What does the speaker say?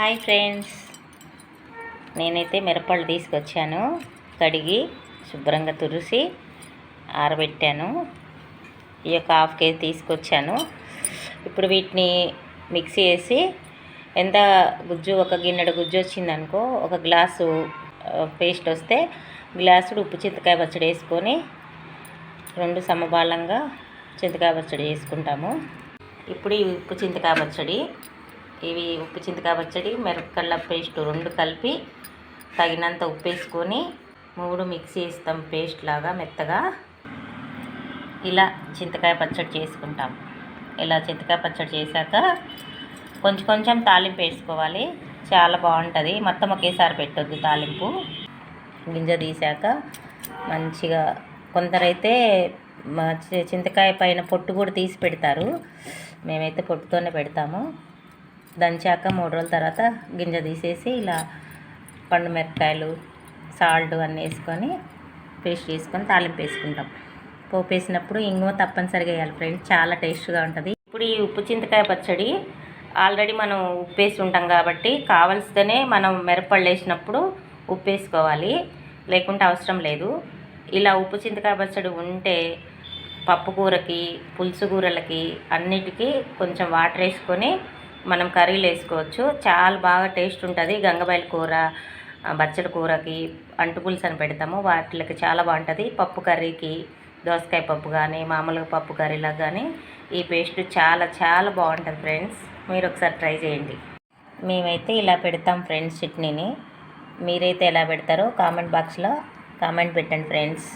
Hi friends. నేనైతే మిరపళ్ళు తీసుకొచ్చాను. కడిగి శుభ్రంగా తురిసి ఆరబెట్టాను. ఈ యొక్క హాఫ్ కేజీ తీసుకొచ్చాను. ఇప్పుడు వీటిని మిక్సీ వేసి ఎంత గుజ్జు ఒక గిన్నెడు గుజ్జు వచ్చిందనుకో ఒక గ్లాసు పేస్ట్ వస్తే గ్లాసుడు ఉప్పు చింతకాయ పచ్చడి వేసుకొని రెండు సమబాలంగా చింతకాయ పచ్చడి చేసుకుంటాము ఇప్పుడు ఈ ఉప్పు చింతకాయ పచ్చడి ఇవి ఉప్పు చింతకాయ పచ్చడి మిరపకళ్ళ పేస్ట్ రెండు కలిపి తగినంత ఉప్పు వేసుకొని మూడు మిక్సీ వేస్తాం పేస్ట్ లాగా మెత్తగా. ఇలా చింతకాయ పచ్చడి చేసుకుంటాం. ఇలా చింతకాయ పచ్చడి చేశాక కొంచెం కొంచెం తాలింపు వేసుకోవాలి. చాలా బాగుంటుంది. మొత్తం ఒకేసారి పెట్టొద్దు తాలింపు. గింజ తీసాక మంచిగా కొందరైతే చింతకాయ పైన పొట్టు కూడా తీసి పెడతారు. మేమైతే పొట్టుతోనే పెడతాము. దంచాక మూడు రోజుల తర్వాత గింజ తీసేసి ఇలా పండు మిరపకాయలు సాల్ట్ అన్నీ వేసుకొని పేస్ట్ చేసుకొని తాలింపు వేసుకుంటాం. పోపు వేసినప్పుడు ఇంగువ తప్పనిసరిగా వేయాలి ఫ్రెండ్స్ చాలా టేస్ట్గా ఉంటుంది. ఇప్పుడు ఈ ఉప్పు చింతకాయ పచ్చడి ఆల్రెడీ మనం ఉప్పు వేసి ఉంటాం కాబట్టి కావలసితేనే మనం మిరపళ్ళు వేసినప్పుడు ఉప్పు వేసుకోవాలి లేకుంటే అవసరం లేదు. ఇలా ఉప్పు చింతకాయ పచ్చడి ఉంటే పప్పు కూరకి పులుసు కూరలకి అన్నిటికీ కొంచెం వాటర్ వేసుకొని మనం కర్రీలు వేసుకోవచ్చు. చాలా బాగా టేస్ట్ ఉంటుంది. గంగబాయల కూర బచ్చడి కూరకి అంటు పులుసు అని పెడతాము. వాటికి చాలా బాగుంటుంది. పప్పు కర్రీకి దోసకాయ పప్పు కానీ మామూలుగా పప్పు కర్రీలకు కానీ ఈ పేస్ట్ చాలా చాలా బాగుంటుంది ఫ్రెండ్స్. మీరు ఒకసారి ట్రై చేయండి. మేమైతే ఇలా పెడతాం ఫ్రెండ్స్ చట్నీని. మీరైతే ఎలా పెడతారో కామెంట్ బాక్స్లో కామెంట్ పెట్టండి ఫ్రెండ్స్.